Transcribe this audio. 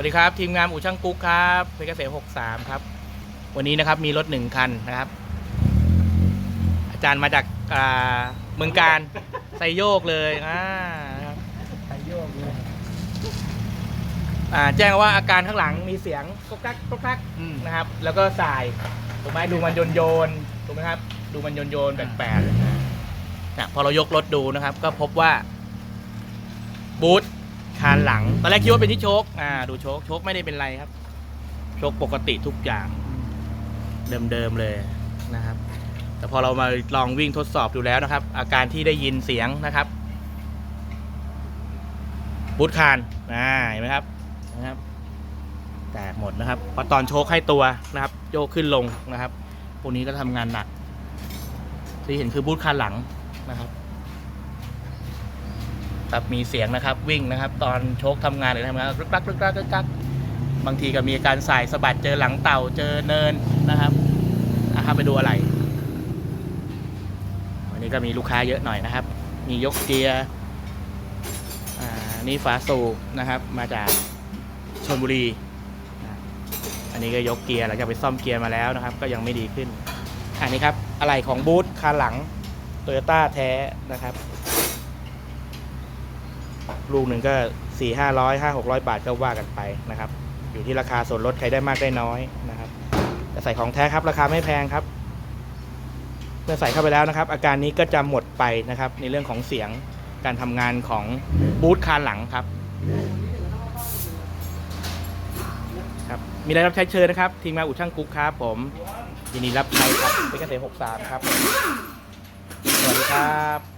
วัสดีครับทีมงานอู่ช่างกุ๊กครับเพชรเกษม63 ครับ วันนี้นะครับมีรถหนึ่งคันนะครับ อาจารย์มาจากอ่าเมืองการไซโยกเลยอ่านะครับไปโยกเลยอ่าแจ้งว่าอาการข้างหลังมีเสียงก๊กกักก๊กกักอืมนะครับ แล้วก็สายถูกไหมดูมันโยนโยนๆถูกไหมครับ ดูมันโยนโยนๆแปลกๆนะพอเรายกรถดูนะครับ ก็พบว่าบูท คานหลัง ตอนแรกคิดว่าเป็นที่โชคอ่าดูโชคโชคไม่ได้เป็นไรครับ โชคปกติทุกอย่าง เดิมๆเลยนะครับ แต่พอเรามาลองวิ่งทดสอบดูแล้วนะครับ อาการที่ได้ยินเสียงนะครับบูทคานอ่าเห็นไหมครับนะครับแตกหมดนะครับเพราะตอนโชคให้ตัวนะครับ โยกขึ้นลงนะครับพวกนี้ก็ทำงานหนักที่เห็นคือบูทคานหลังนะครับ ครับมีเสียงนะครับวิ่งนะครับ ตอนโชคทำงานหรือทำงานรึกรักรึกรักรึกรักบางทีก็มีการสายสะบัดเจอหลังเต่าเจอเนินนะครับอะครับไปดูอะไรวันนี้ก็มีลูกค้าเยอะหน่อยนะครับ มียกเกียร์อ่านี่ฝาสูบนะครับ มาจากชนบุรีอันนี้ก็ยกเกียร์หลังจากไปซ่อมเกียร์มาแล้วนะครับ ก็ยังไม่ดีขึ้น อันนี้ครับอะไรของบูธคาหลังโตโยต้าแท้นะครับ ลูกหนึ่งก็สี่ห้าร้อยห้าหกร้อยบาทก็ว่ากันไปนะครับ อยู่ที่ราคาส่วนลดใครได้มากได้น้อยนะครับแต่ใส่ของแท้ครับราคาไม่แพงครับ เมื่อใส่เข้าไปแล้วนะครับ อาการนี้ก็จะหมดไปนะครับ ในเรื่องของเสียงการทำงานของบูธคานหลังครับครับมีอะไรรับใช้เชิญนะครับ ทีมงานอุช่างกุ๊กครับผมยินดีรับใช้ครับเป็นเกษตร63ครับ สวัสดีครับ